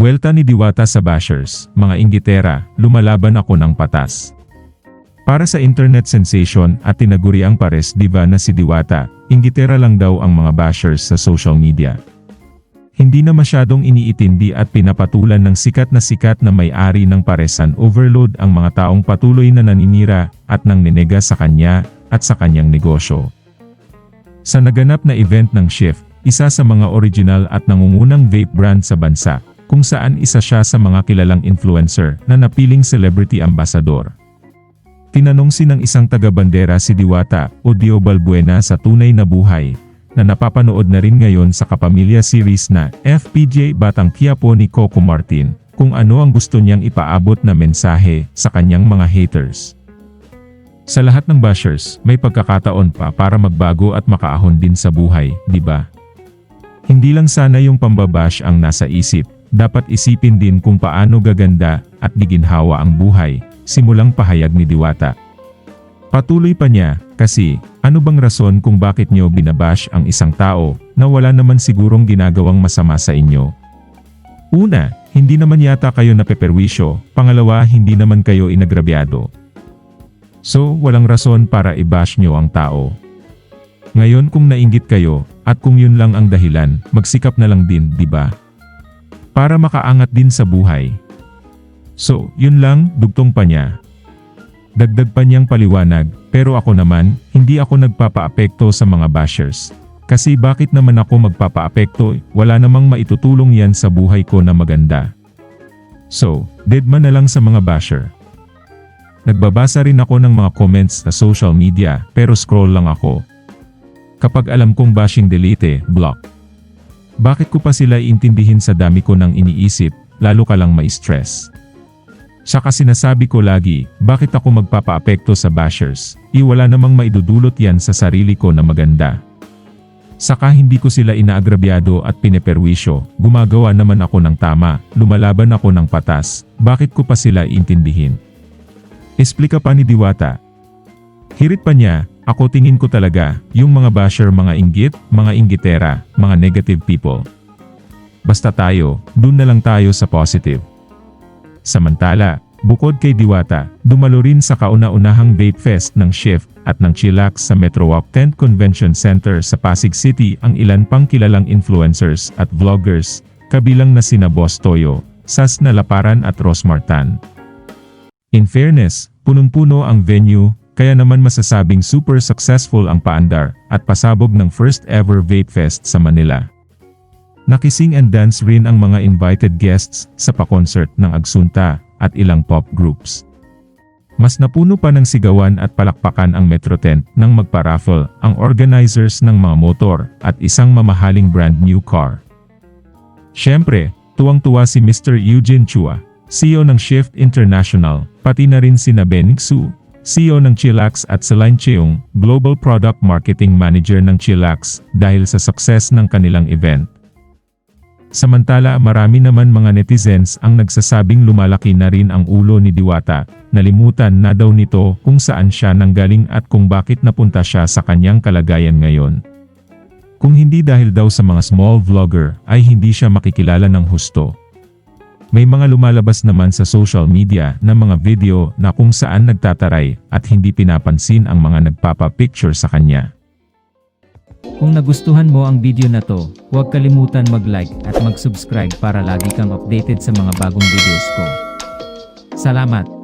Buwelta ni Diwata sa bashers, mga inggitera, lumalaban ako ng patas. Para sa internet sensation at tinaguriang pares diva na si Diwata, inggitera lang daw ang mga bashers sa social media. Hindi na masyadong iniitindi at pinapatulan ng sikat na sikat na may-ari ng paresan overload ang mga taong patuloy na naninira at nang ninega sa kanya at sa kanyang negosyo. Sa naganap na event ng Shift, isa sa mga original at nangungunang vape brand sa bansa, kung saan isa siya sa mga kilalang influencer na napiling celebrity ambassador. Tinanong si ng isang taga-bandera si Diwata o Dio Balbuena sa tunay na buhay, na napapanood na rin ngayon sa kapamilya series na FPJ Batang Quiapo ni Coco Martin, kung ano ang gusto niyang ipaabot na mensahe sa kanyang mga haters. Sa lahat ng bashers, may pagkakataon pa para magbago at makaahon din sa buhay, di ba? Hindi lang sana yung pambabash ang nasa isip, dapat isipin din kung paano gaganda at giginhawa ang buhay, simulang pahayag ni Diwata. Patuloy pa niya, kasi, ano bang rason kung bakit nyo binabash ang isang tao na wala naman sigurong ginagawang masama sa inyo? Una, hindi naman yata kayo napeperwisyo, pangalawa hindi naman kayo inagrabyado. So, walang rason para i-bash nyo ang tao. Ngayon kung nainggit kayo, at kung yun lang ang dahilan, magsikap na lang din, di ba? Para makaangat din sa buhay. So, yun lang, dugtong pa niya. Dagdag pa niyang paliwanag, pero ako naman, hindi ako nagpapaapekto sa mga bashers. Kasi bakit naman ako magpapaapekto, wala namang maitutulong yan sa buhay ko na maganda. So, deadma na lang sa mga basher. Nagbabasa rin ako ng mga comments sa social media, pero scroll lang ako. Kapag alam kong bashing delete, block. Bakit ko pa sila iintindihin sa dami ko ng iniisip, lalo ka lang ma-stress. Saka sinasabi ko lagi, bakit ako magpapaapekto sa bashers, iwala namang maidudulot yan sa sarili ko na maganda. Saka hindi ko sila inaagrabyado at pineperwisyo, gumagawa naman ako ng tama, lumalaban ako ng patas, bakit ko pa sila iintindihin? Esplika pa ni Diwata. Hirit pa niya, ako tingin ko talaga, yung mga basher mga inggit, mga inggitera, mga negative people. Basta tayo, dun na lang tayo sa positive. Samantala, bukod kay Diwata, dumalo rin sa kauna-unahang Vape Fest ng Shift at ng Chillax sa Metrowalk Tent Convention Center sa Pasig City ang ilan pang kilalang influencers at vloggers, kabilang na sina Boss Toyo, Sas Nalaparan at Rosmartan. In fairness, punong-puno ang venue, kaya naman masasabing super successful ang paandar at pasabog ng first ever Vape Fest sa Manila. Nakising and dance rin ang mga invited guests sa pa-concert ng Agsunta at ilang pop groups. Mas napuno pa ng sigawan at palakpakan ang Metro Tent nang magpa-raffle ang organizers ng mga motor at isang mamahaling brand new car. Siyempre, tuwang-tuwa si Mr. Eugene Chua, CEO ng Shift International, pati na rin si Bening Su, CEO ng Chillax at Celine Cheung, Global Product Marketing Manager ng Chillax, dahil sa success ng kanilang event. Samantala marami naman mga netizens ang nagsasabing lumalaki na rin ang ulo ni Diwata, nalimutan na daw nito kung saan siya nanggaling at kung bakit napunta siya sa kanyang kalagayan ngayon. Kung hindi dahil daw sa mga small vlogger ay hindi siya makikilala ng husto. May mga lumalabas naman sa social media na mga video na kung saan nagtataray at hindi pinapansin ang mga nagpapa-picture sa kanya. Kung nagustuhan mo ang video na to, huwag kalimutan mag-like at mag-subscribe para lagi kang updated sa mga bagong videos ko. Salamat!